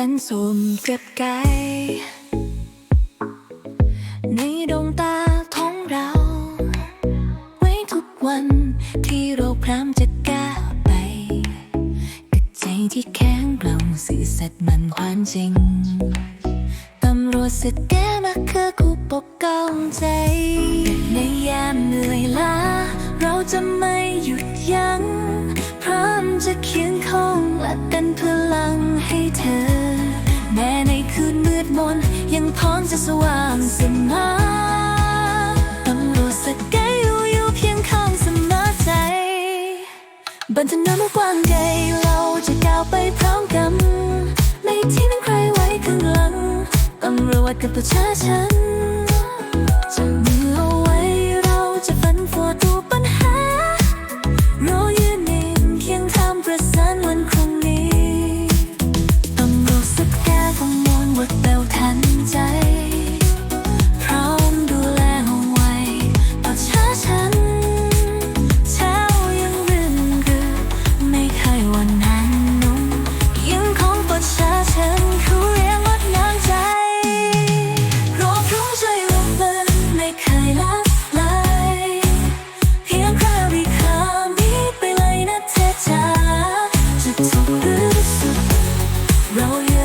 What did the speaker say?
สันสมกับไกในดวงตาของเรา ไว้ทุกวันที่เราพร้อมจะก้าวไปกับใจที่แข็งแกร่งสื่อสัตย์มันความจริงตำรวจสแกมาคือคู่ปกป้องใจ ในยามเหนื่อยล้า เราจะไม่หยุดยัง้งพร้อมจะเคียงข้องและเป็นพลังให้เธอ พร้อมจะสว่างเสมอตำรวจสแกอยู่อยู่เพียงข้างเสมอใจบนถนนกว้างใหญ่เราจะก้าวไปพร้อมกัน ไม่ทิ้งใครไว้ข้างหลังตำรวจกับประชาชน roll you